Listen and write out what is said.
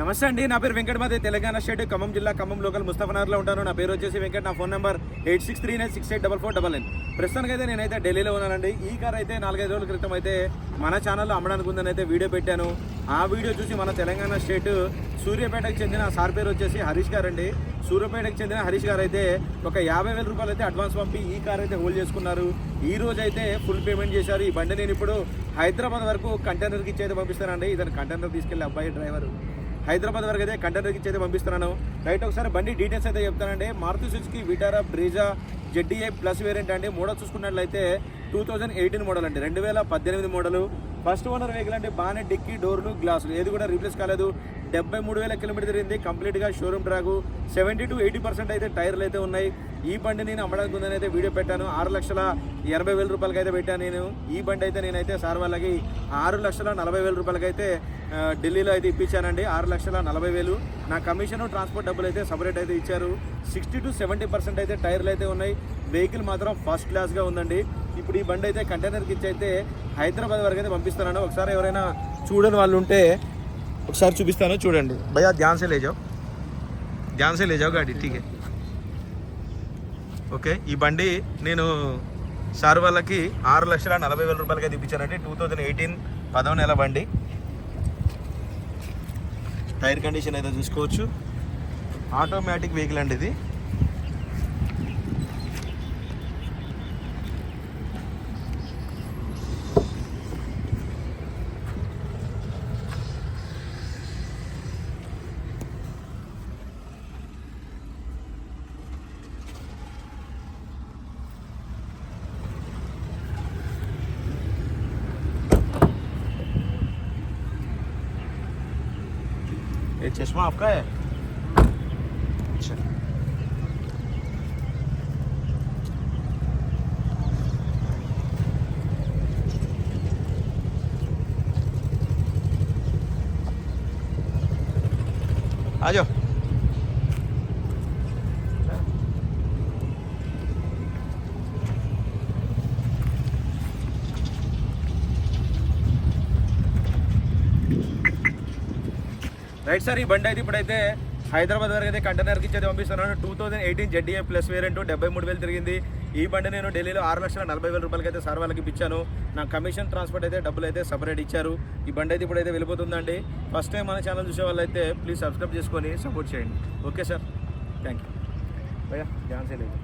నమస్తే అండి నా పేరు వెంకటమాది తెలంగాణ స్టేట్ ఖమ్మం జిల్లా ఖమ్మం లోకల్ ముస్తఫనగర్లో ఉంటాను. నా పేరు వచ్చేసి వెంకట నా phone number eight six three nine six eight double four double nine. ప్రస్తుతానికి అయితే నేనైతే ఢిల్లీలో ఉన్నానండి. ఈ కార్ అయితే నాలుగైదు రోజుల క్రితం అయితే మన ఛానల్లో అమ్మడానికి ఉందని అయితే వీడియో పెట్టాను. ఆ వీడియో చూసి మన తెలంగాణ స్టేట్ సూర్యాపేటకు చెందిన సార్ పేరు వచ్చేసి హరీష్ గారు అండి సూర్యాపేటకు చెందిన హరీష్ గారు అయితే ఒక యాభై వేల రూపాయలు అయితే అడ్వాన్స్ పంపి ఈ కార్ అయితే హోల్డ్ చేసుకున్నారు. ఈ రోజు అయితే ఫుల్ పేమెంట్ చేశారు. ఈ బండి నేను ఇప్పుడు హైదరాబాద్ వరకు కంటైనర్కి ఇచ్చి అయితే పంపిస్తానండి. ఇతను కంటైనర్ తీసుకెళ్ళి అబ్బాయి డ్రైవర్. హైదరాబాద్ వరకు అయితే కంటైనర్కి ఇచ్చి అయితే పంపిస్తున్నాను. రైట్ ఒకసారి బండి డీటెయిల్స్ అయితే చెప్తానండి. Maruti Suzuki Vitara Brezza ZDA plus variant అండి. మోడల్ చూసుకున్నట్లయితే టూ థౌజండ్ ఎయిటీన్ మోడల్ అండి. రెండు వేల పద్దెనిమిది మోడలు ఫస్ట్ ఓనర్ వెహికల్ అంటే బాగానే డిక్కీ డోర్లు గ్లాసులు. ఏది కూడా రీప్లేస్ కాలేదు. డెబ్బై మూడు వేల కిలోమీటర్ తిరిగింది. కంప్లీట్గా showroom track seventy to eighty percent అయితే టైర్లు అయితే ఉన్నాయి. ఈ బండి నేను అమ్మడానికి ఉందని అయితే వీడియో పెట్టాను. ఆరు లక్షల ఎనభై వేల రూపాయలకి అయితే పెట్టాను నేను. ఈ బండి అయితే నేనైతే సార్ వాళ్ళకి ఆరు లక్షల నలభై వేల రూపాయలకి అయితే ఢిల్లీలో అయితే ఇప్పించానండి. ఆరు లక్షల నలభై వేలు. నా కమిషన్ ట్రాన్స్పోర్ట్ డబ్బులు అయితే సపరేట్ అయితే ఇచ్చారు. సిక్స్టీ టు సెవెంటీ పర్సెంట్ అయితే టైర్లు అయితే ఉన్నాయి. వెహికల్ మాత్రం ఫస్ట్ క్లాస్గా ఉందండి. ఇప్పుడు ఈ బండి అయితే కంటైనర్కి ఇచ్చి అయితే హైదరాబాద్ వరకు అయితే పంపిస్తున్నాను. ఒకసారి ఎవరైనా చూడని వాళ్ళు ఉంటే ఒకసారి చూపిస్తాను చూడండి. భయ్యా ధ్యాన్ సే ధ్యాన్సే లేజావు. ధ్యాన్ సే గాడి ఠీకే ఓకే ఈ బండి నేను సార్ వాళ్ళకి ఆరు లక్షల నలభై వేల రూపాయలకి అయితే ఇప్పించానండి టూ థౌజండ్ ఎయిటీన్ పదవ నెల బండి. టైర్ కండిషన్ అయితే చూసుకోవచ్చు. ఆటోమేటిక్ వెహికల్ అండి ఇది. चश्मा आपका है अच्छा आ जाओ రైట్ సార్ ఈ బండి అయితే ఇప్పుడైతే హైదరాబాద్ వరకు అయితే కంటైనర్కి ఇచ్చేది పంపిస్తున్నాను two thousand eighteen ZDA plus variant డెబ్బై మూడు వేలు తిరిగింది. ఈ బండి నేను ఢిల్లీలో ఆరు లక్షల నలభై వేల రూపాయలకి అయితే సార్ వాళ్ళకి ఇచ్చాను నా కమిషన్ ట్రాన్స్పోర్ట్ అయితే డబ్బులు అయితే సపరేట్ ఇచ్చారు. ఈ బండి అయితే ఇప్పుడైతే వెళ్ళిపోతుందండి. ఫస్ట్ టైం మన ఛానల్ చూసే వాళ్ళు అయితే ప్లీజ్ సబ్స్క్రైబ్ చేసుకొని సపోర్ట్ చేయండి. ఓకే సార్ థ్యాంక్ యూ భయ్యా ధ్యాన్ లేదు